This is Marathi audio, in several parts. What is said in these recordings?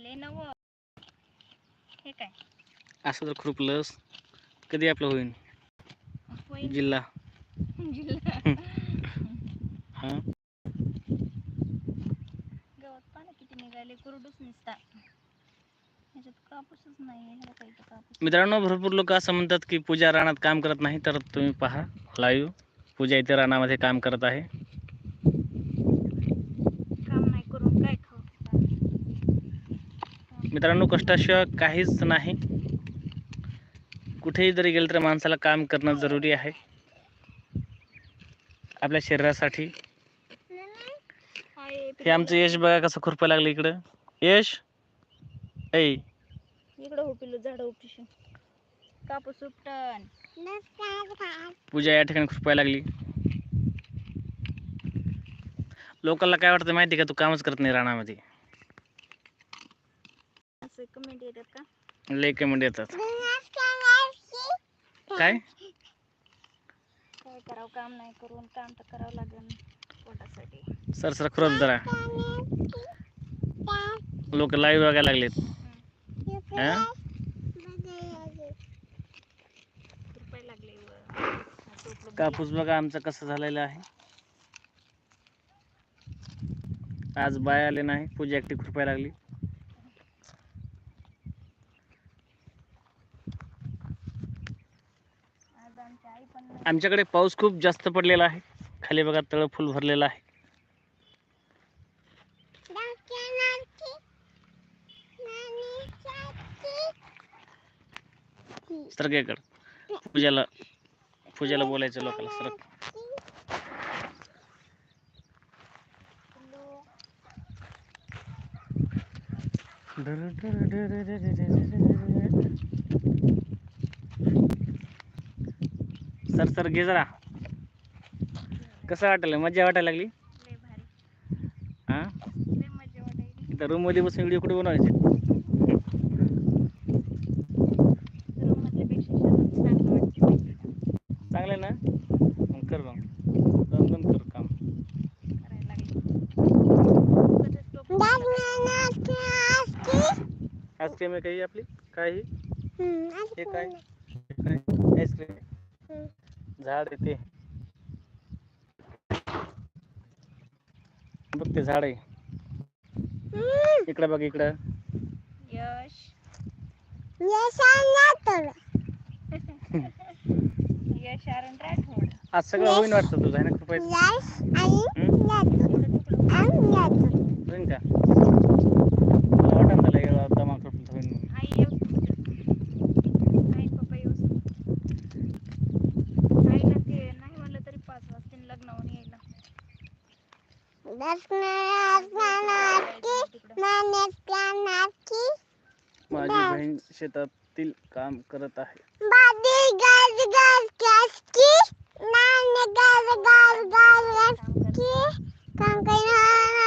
आले नव. हे काय? असं जर खुरपलंस. कधी आपलं होईल जिल्हा. जिल्हा. हां? गवत पानं किती निघाले निसता. कापूस. मित्रांनो भरपूर लोक असं म्हणतात की पूजा रानात काम करत नाही तर तुम्ही पहा लाईव्ह पूजा इथे रानामध्ये काम करत आहे काम नाही करून काय खाऊ मित्रांनो कष्टाशिवाय काहीच नाही. कुठेही जरी गेलं तर माणसाला काम करणं जरुरी आहे. आपल्या शरीरासाठी. हे आमचं यश बघा कसं खुरपं लागलं इकडं. यश? ऐ. इकडं झाड कापूस उपटन. पूजा या ठिकाणी खुरपायला लागली. लोकांना काय वाटतं माहिती का? तू कामच करत नाही रानामध्ये. असं कमेंट येतात का? लय कमेंट येतात. काय? काय करावं? काम नाही करून काम तर करावं लागेल पोटासाठी. सर सर खुरप जरा. लोक लाईव्ह बघायला लागलेत. हा? रुपये लागले वर. असं उपटून कापूस बघा आमचं कसं झालेलं आहे. आज बाय आले नाही. पूजा एकटी खुरपायला लागली गेला. आज आमची आई पण नाही. आमच्याकडे पाऊस खूप जास्त पडलेला आहे. खाली बघा तळ फुल भरलेलं आहे. सरकेकड पूजाला पूजाला बोलायचं लोकांना सरक सर सर घे जरा. कसं वाटायला? मजा वाटायला लागली? हा? इथं रूममध्ये बसून व्हिडिओ कुठे बनवायचे? चांगलं वाटतं. चांगलं आहे ना? मग कर मग. दोन दोन कर काम. आईस्क्रीम आहे काही आपली? काय ही? हे काय? आईस्क्रीम झाड आहे ते. बघ ते झाड आहे. इकडं बघ इकडं. यश. यश आरण राठोड आज सगळं होईन वाटतं तुझं आहे ना कृपया? होईन का? माझी बहीण शेतातील काम करत आहे.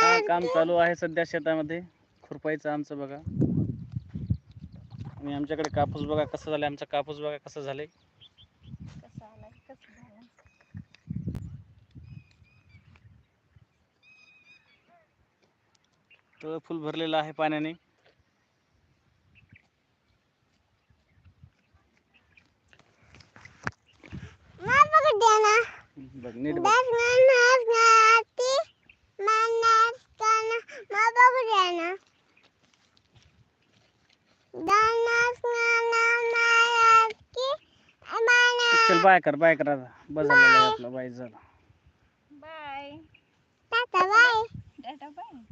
हा काम चालू आहे सध्या शेतामध्ये. खुरपायचं आमचं बघा. आणि आमच्याकडे कापूस बघा कसं झालं आमचा कापूस बघा कसं झालंय कसं आलाय कसं झालं तळ फुल भरलेलं आहे पाण्याने. बघ नीट बघ. चल बाय कर बाय कर आता. बस आपलं बाय. झालं बाय. Tata bye. Bye.